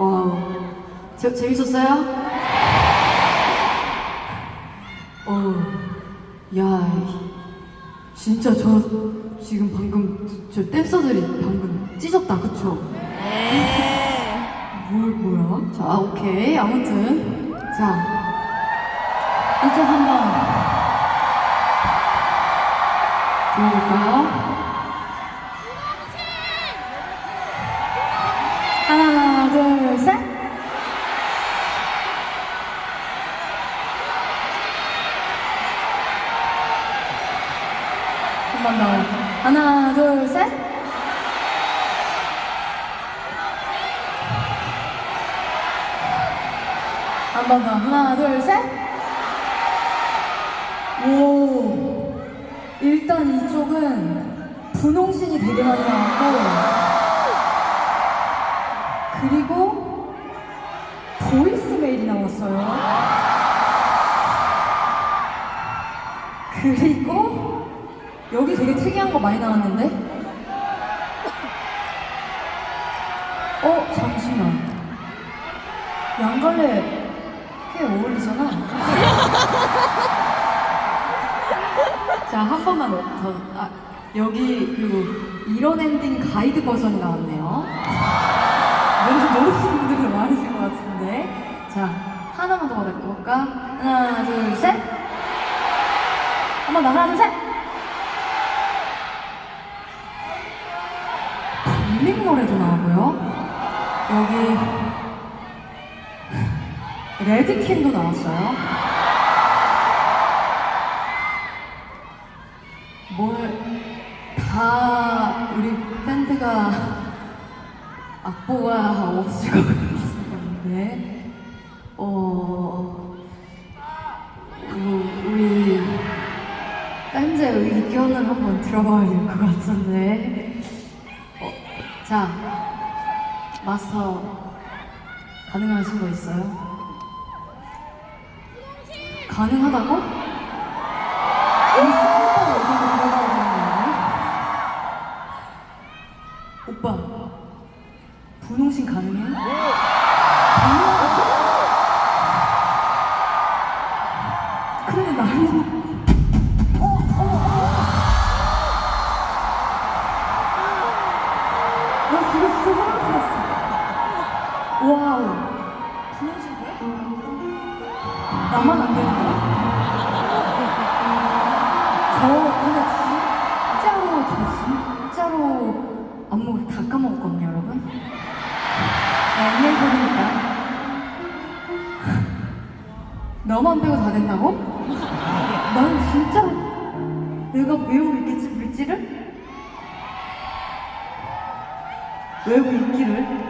와우. 재, 재밌었어요? 어, 야, 진짜 저 지금 방금 저 댄서들이 방금 찢었다, 그쵸? 뭘 뭐야? 자, 오케이. 아무튼 자 이쪽 한번 들어볼까요? 한 번 더. 하나, 둘, 셋. 한 번 더. 하나, 둘, 셋. 오. 일단 이쪽은 분홍신이 되게 많이 나왔고, 그리고 보이스메일이 나왔어요. 그리고 여기 되게 특이한 거 많이 나왔는데? 어, 잠시만. 양갈래 꽤 어울리잖아. 자, 한 번만 더. 아, 여기 그리고 이런 엔딩 가이드 버전이 나왔네요. 왠지 모르시는 분들이 많으신 것 같은데. 자, 하나만 더 받아볼까? 하나, 둘, 셋. 한번 더, 하나, 둘, 셋. 노래도 나오고요. 여기 레드킨도 나왔어요. 뭘 다 우리 밴드가 악보가 없을 것 같은데, 어, 어, 우리 밴드 의견을 한번 들어봐야 될 것 같은데, 어, 자, 마스터 가능하신 거 있어요? 가능하다고? 오빠, 분홍신 가능해요? 가능하다고? 근데 나는 나 지금 진짜 소름 돋았어. 와우. 분홍신 거야? 나만 안 되는 거야? 저 근데 진짜로 저 진짜로 안무를 다 까먹었거든요 여러분 네, 옛날 소리니까 너만 빼고 다 된다고? 난 진짜로 외우고 있기를?